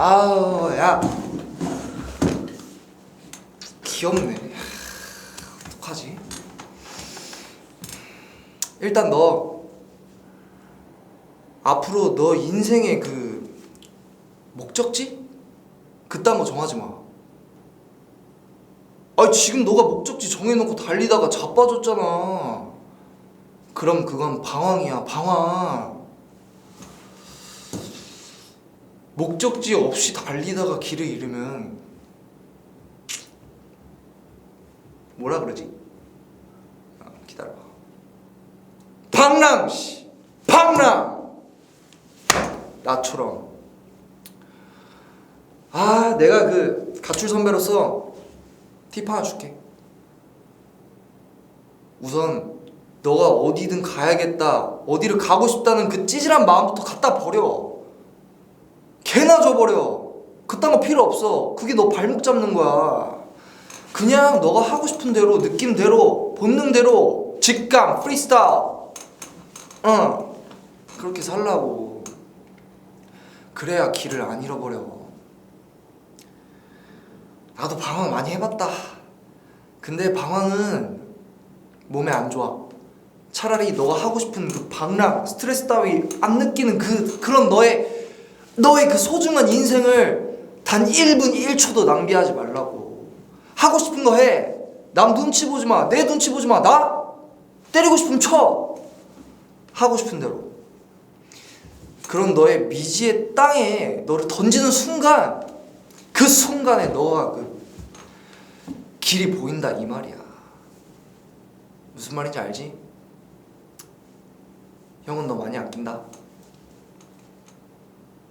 아우 야 귀엽네 어떡하지? 일단 너 앞으로 너 인생의 그 목적지? 그딴 거 정하지 마. 아 지금 너가 목적지 정해놓고 달리다가 자빠졌잖아. 그럼 그건 방황이야 방황. 목적지 없이 달리다가 길을 잃으면 뭐라 그러지? 아, 기다려봐. 방랑 씨, 방랑. 나처럼. 아, 내가 그 가출 선배로서 팁 하나 줄게. 우선 너가 어디든 가야겠다, 어디를 가고 싶다는 그 찌질한 마음부터 갖다 버려. 개나 줘버려. 그딴 거 필요 없어. 그게 너 발목 잡는 거야. 그냥 너가 하고 싶은 대로, 느낌대로, 본능대로, 직감, 프리스타일. 응. 그렇게 살라고. 그래야 길을 안 잃어버려. 나도 방황 많이 해봤다. 근데 방황은 몸에 안 좋아. 차라리 너가 하고 싶은 그 방랑, 스트레스 따위 안 느끼는 그 그런 너의 너의 그 소중한 인생을 단 1분 1초도 낭비하지 말라고. 하고 싶은 거 해. 남 눈치 보지 마. 내 눈치 보지 마. 나 때리고 싶으면 쳐. 하고 싶은 대로. 그런 너의 미지의 땅에 너를 던지는 순간 그 순간에 너가 그 길이 보인다 이 말이야. 무슨 말인지 알지? 형은 너 많이 아낀다.